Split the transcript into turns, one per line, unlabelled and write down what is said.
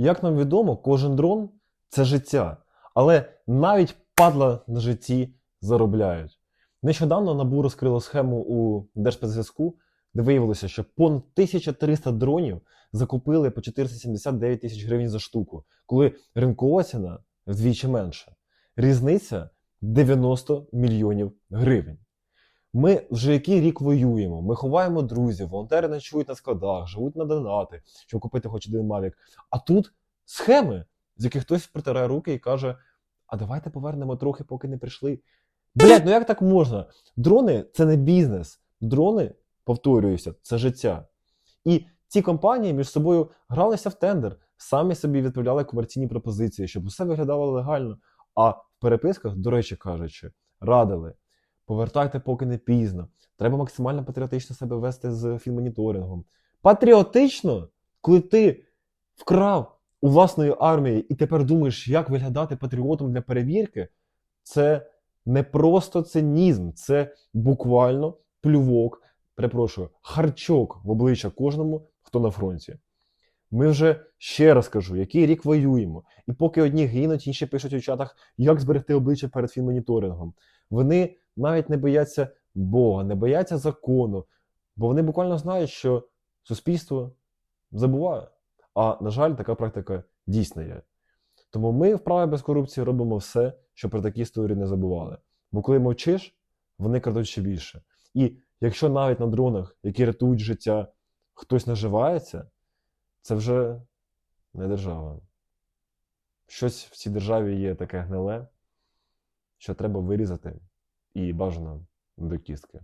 Як нам відомо, кожен дрон це життя. Але навіть падла на житті заробляють. Нещодавно НАБУ розкрило схему у Держспецзв'язку, де виявилося, що понад 1300 дронів закупили по 479 тисяч гривень за штуку, коли ринкова ціна вдвічі менша. Різниця 90 мільйонів гривень. Ми вже який рік воюємо, ми ховаємо друзів, волонтери ночують на складах, живуть на донати, щоб купити хоч один мавік. А тут схеми, з яких хтось протирає руки і каже: А давайте повернемо трохи, поки не прийшли. Блять, ну як так можна? Дрони це не бізнес. Дрони, повторююся, це життя. І ці компанії між собою гралися в тендер, самі собі відправляли комерційні пропозиції, щоб усе виглядало легально. А в переписках, до речі кажучи, радили. Повертайте, поки не пізно. Треба максимально патріотично себе вести з фінмоніторингом. Патріотично, коли ти вкрав у власної армії і тепер думаєш, як виглядати патріотом для перевірки, це не просто цинізм, це буквально плювок, перепрошую, харчок в обличчя кожному, хто на фронті. Ми вже ще раз кажу, який рік воюємо. І поки одні гинуть, інші пишуть у чатах, як зберегти обличчя перед фінмоніторингом. Вони навіть не бояться Бога, не бояться закону, бо вони буквально знають, що суспільство забуває. А на жаль, така практика дійсно є. Тому ми в праві без корупції робимо все, щоб про такі історії не забували. Бо коли мовчиш, вони крадуть ще більше. І якщо навіть на дронах, які рятують життя, хтось наживається, це вже не держава. Щось в цій державі є таке гниле, що треба вирізати і бажано до кістки.